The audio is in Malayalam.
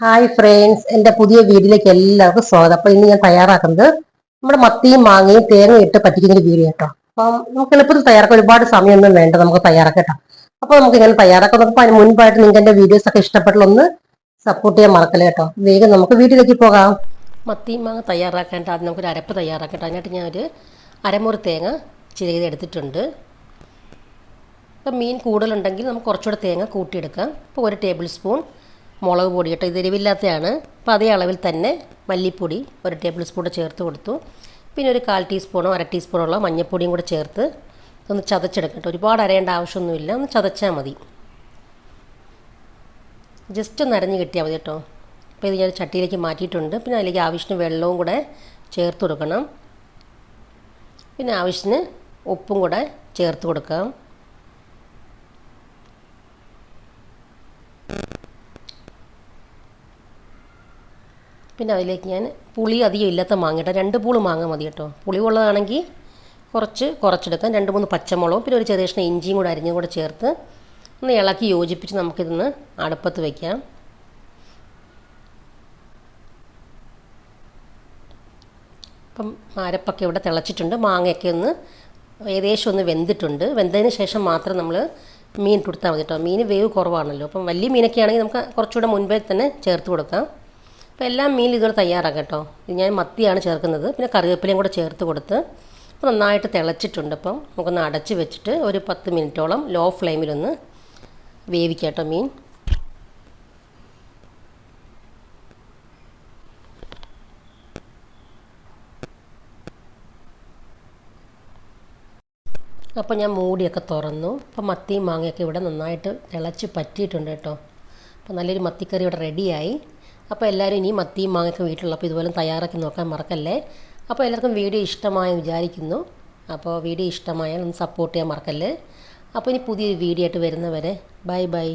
ഹായ് ഫ്രണ്ട്സ് എന്റെ പുതിയ വീഡിയോയിലേക്ക് എല്ലാവർക്കും സ്വാഗതം. അപ്പോൾ ഇന്ന് ഞാൻ തയ്യാറാക്കുന്നത് നമ്മുടെ മത്തിയും മാങ്ങയും തേങ്ങ ഇട്ട് പറ്റിക്കുന്ന ഒരു വീഡിയോ കേട്ടോ. അപ്പം നമുക്ക് എളുപ്പത്തിൽ തയ്യാറാക്കാൻ ഒരുപാട് സമയമൊന്നും വേണ്ട നമുക്ക് തയ്യാറാക്കാം കേട്ടോ. അപ്പൊ നമുക്ക് ഇങ്ങനെ തയ്യാറാക്കാം. നോക്കുമ്പോൾ അതിന് മുൻപായിട്ട് നിങ്ങൾക്ക് എന്റെ വീഡിയോസ് ഒക്കെ ഇഷ്ടപ്പെട്ടുള്ള ഒന്ന് സപ്പോർട്ട് ചെയ്യാൻ മറക്കല്ലേ കേട്ടോ. വേഗം നമുക്ക് വീട്ടിലേക്ക് പോകാം. മത്തിയും മാങ്ങ തയ്യാറാക്കേണ്ട ആദ്യം നമുക്കൊരു അരപ്പ് തയ്യാറാക്കട്ടെ അതിനായിട്ട് ഞാൻ ഒരു അരമുറി തേങ്ങ ചിരകിത് എടുത്തിട്ടുണ്ട് ഇപ്പം മീൻ കൂടുതലുണ്ടെങ്കിൽ നമുക്ക് കുറച്ചുകൂടെ തേങ്ങ കൂട്ടിയെടുക്കാം. ഇപ്പോൾ ഒരു ടേബിൾ സ്പൂൺ മുളക് പൊടി കേട്ടോ. ഇത് എരിവില്ലാത്തതാണ്. അപ്പോൾ അതേ അളവിൽ തന്നെ മല്ലിപ്പൊടി ഒരു ടേബിൾ സ്പൂൺ ചേർത്ത് കൊടുത്തു. പിന്നെ ഒരു കാൽ ടീസ്പൂണോ അര ടീസ്പൂണോളം മഞ്ഞൾപ്പൊടിയും കൂടെ ചേർത്ത് ഒന്ന് ചതച്ചെടുക്കാം കേട്ടോ. ഒരുപാട് അരയേണ്ട ആവശ്യമൊന്നുമില്ല. ഒന്ന് ചതച്ചാൽ മതി. ജസ്റ്റ് ഒന്ന് അരഞ്ഞ് കിട്ടിയാൽ മതി കേട്ടോ. അപ്പോൾ ഇത് ഞാൻ ചട്ടിയിലേക്ക് മാറ്റിയിട്ടുണ്ട്. പിന്നെ അതിലേക്ക് ആവശ്യത്തിന് വെള്ളവും കൂടെ ചേർത്ത് കൊടുക്കണം. പിന്നെ ആവശ്യത്തിന് ഉപ്പും കൂടെ ചേർത്ത് കൊടുക്കാം. പിന്നെ അതിലേക്ക് ഞാൻ പുളി അധികം ഇല്ലാത്ത മാങ്ങ രണ്ട് പൂൾ മാങ്ങ മതി കേട്ടോ. പുളി ഉള്ളതാണെങ്കിൽ കുറച്ച് കുറച്ചെടുക്കാം. രണ്ട് മൂന്ന് പച്ചമുളകും പിന്നെ ഒരു ചെറിയ ഇഞ്ചിയും കൂടെ അരിഞ്ഞും കൂടെ ചേർത്ത് ഒന്ന് ഇളക്കി യോജിപ്പിച്ച് നമുക്കിതൊന്ന് അടുപ്പത്ത് വയ്ക്കാം അപ്പം അരപ്പൊക്കെ ഇവിടെ തിളച്ചിട്ടുണ്ട്. മാങ്ങയൊക്കെ ഒന്ന് ഏകദേശം ഒന്ന് വെന്തിട്ടുണ്ട്. വെന്തതിന് ശേഷം മാത്രം നമ്മൾ മീൻ കൊടുത്താൽ മതി കേട്ടോ. മീൻ വേവ് കുറവാണല്ലോ. അപ്പം വലിയ മീനൊക്കെ ആണെങ്കിൽ നമുക്ക് കുറച്ചുകൂടെ മുൻപേ തന്നെ ചേർത്ത് കൊടുക്കാം. അപ്പോൾ എല്ലാം മീൻ ഇതുപോലെ തയ്യാറാക്കാം കേട്ടോ. ഇത് ഞാൻ മത്തിയാണ് ചേർക്കുന്നത്. പിന്നെ കറിവേപ്പിലയും കൂടെ ചേർത്ത് കൊടുത്ത് അപ്പോൾ നന്നായിട്ട് തിളച്ചിട്ടുണ്ട് അപ്പം നമുക്കൊന്ന് അടച്ച് വെച്ചിട്ട് ഒരു പത്ത് മിനിറ്റോളം ലോ ഫ്ലെയിമിലൊന്ന് വേവിക്കാം കേട്ടോ മീൻ. അപ്പോൾ ഞാൻ മൂടിയൊക്കെ തുറന്നു. അപ്പോൾ മത്തിയും മാങ്ങയൊക്കെ ഇവിടെ നന്നായിട്ട് തിളച്ച് പറ്റിയിട്ടുണ്ട് കേട്ടോ. അപ്പോൾ നല്ലൊരു മത്തിക്കറി ഇവിടെ റെഡിയായി അപ്പോൾ എല്ലാവരും ഇനി മത്തിയും മാങ്ങയൊക്കെ വീട്ടിലുള്ളപ്പോൾ ഇതുപോലെ തയ്യാറാക്കി നോക്കാൻ മറക്കല്ലേ? അപ്പോൾ എല്ലാവർക്കും വീഡിയോ ഇഷ്ടമായെന്ന് വിചാരിക്കുന്നു. അപ്പോൾ വീഡിയോ ഇഷ്ടമായാൽ ഒന്ന് സപ്പോർട്ട് ചെയ്യാൻ മറക്കല്ലേ? അപ്പോൾ ഇനി പുതിയൊരു വീഡിയോ ആയിട്ട് വരുന്നവരെ ബൈ ബൈ